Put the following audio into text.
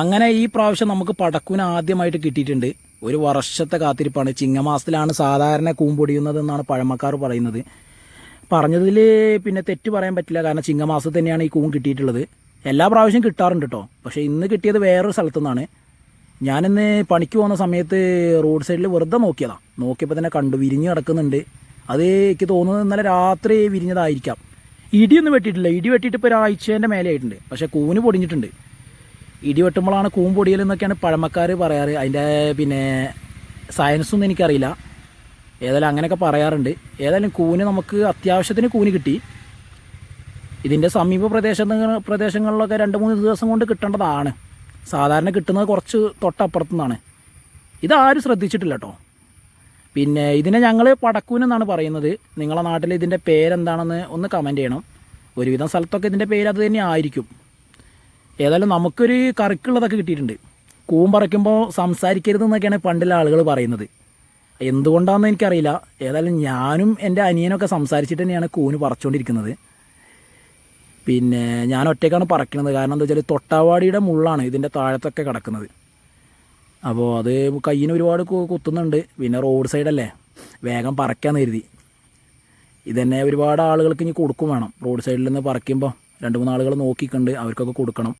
അങ്ങനെ ഈ പ്രാവശ്യം നമുക്ക് പടക്കൂന് ആദ്യമായിട്ട് കിട്ടിയിട്ടുണ്ട്. ഒരു വർഷത്തെ കാത്തിരിപ്പാണ്. ചിങ്ങമാസത്തിലാണ് സാധാരണ കൂമ്പൊടിയുന്നത് എന്നാണ് പഴമക്കാർ പറയുന്നത്. പറഞ്ഞതിൽ പിന്നെ തെറ്റ് പറയാൻ പറ്റില്ല. കാരണം ചിങ്ങമാസത്തിൽ തന്നെയാണ് ഈ കൂൺ കിട്ടിയിട്ടുള്ളത്. എല്ലാ പ്രാവശ്യം കിട്ടാറുണ്ട് കേട്ടോ പക്ഷേ ഇന്ന് കിട്ടിയത് വേറൊരു സ്ഥലത്തു നിന്നാണ് ഞാനിന്ന് പണിക്ക് പോകുന്ന സമയത്ത് റോഡ് സൈഡിൽ വെറുതെ നോക്കിയതാണ് നോക്കിയപ്പോൾ തന്നെ കണ്ടു വിരിഞ്ഞ് കിടക്കുന്നുണ്ട്. അത് എനിക്ക് തോന്നുന്നത് ഇന്നലെ രാത്രി വിരിഞ്ഞതായിരിക്കാം. ഇടിയൊന്നും വെട്ടിയിട്ടില്ല. ഇടി വെട്ടിയിട്ട് ഇപ്പോൾ ഒരാഴ്ചേന്റെ മേലെ ആയിട്ടുണ്ട്. പക്ഷേ കൂന് പൊടിഞ്ഞിട്ടുണ്ട്. ഇടി വെട്ടുമ്പോഴാണ് കൂൺ എന്നൊക്കെയാണ് പഴമക്കാർ പറയാറ്. അതിന്റെ പിന്നെ സയൻസൊന്നും എനിക്കറിയില്ല. ഏതായാലും അങ്ങനെയൊക്കെ പറയാറുണ്ട്. ഏതായാലും കൂന് നമുക്ക് അത്യാവശ്യത്തിന് കൂന് കിട്ടി. ഇതിന്റെ സമീപ പ്രദേശ പ്രദേശങ്ങളിലൊക്കെ രണ്ട് മൂന്ന് ദിവസം കൊണ്ട് കിട്ടേണ്ടതാണ്. സാധാരണ കിട്ടുന്നത് കുറച്ച് തൊട്ടപ്പുറത്തു നിന്നാണ് ഇതാരും ശ്രദ്ധിച്ചിട്ടില്ല കേട്ടോ പിന്നെ ഇതിനെ ഞങ്ങൾ പടക്കൂനെന്നാണ് പറയുന്നത്. നിങ്ങളെ നാട്ടിൽ ഇതിന്റെ പേരെന്താണെന്ന് ഒന്ന് കമന്റ് ചെയ്യണം. ഒരുവിധം സ്ഥലത്തൊക്കെ ഇതിന്റെ പേര് അത് തന്നെ ആയിരിക്കും. ഏതായാലും നമുക്കൊരു കറിക്കുള്ളതൊക്കെ കിട്ടിയിട്ടുണ്ട്. കൂം പറിക്കുമ്പോൾ സംസാരിക്കരുത് എന്നൊക്കെയാണ് പണ്ടുള്ള ആളുകൾ പറയുന്നത്. എന്തുകൊണ്ടാണെന്ന് എനിക്കറിയില്ല. ഏതായാലും ഞാനും എന്റെ അനിയനൊക്കെ സംസാരിച്ചിട്ട് തന്നെയാണ് കൂന് പറിച്ചുകൊണ്ടിരിക്കുന്നത് പിന്നെ ഞാൻ ഒറ്റയ്ക്കാണ് പറക്കുന്നത് കാരണം എന്താ വെച്ചാൽ തൊട്ടാവാടിയുടെ മുള്ളാണ് ഇതിന്റെ താഴത്തൊക്കെ കിടക്കുന്നത്. അപ്പോൾ അത് കയ്യിന് ഒരുപാട് കുത്തുന്നുണ്ട്. പിന്നെ റോഡ് സൈഡല്ലേ. വേഗം പറക്കാൻ കരുതി. ഇതന്നെ ഒരുപാട് ആളുകൾക്ക് ഇനി കൊടുക്കും വേണം. റോഡ് സൈഡിൽ നിന്ന് പറക്കുമ്പോൾ രണ്ട് മൂന്ന് ആളുകൾ നോക്കിക്കണ്ട് അവർക്കൊക്കെ കൊടുക്കണം.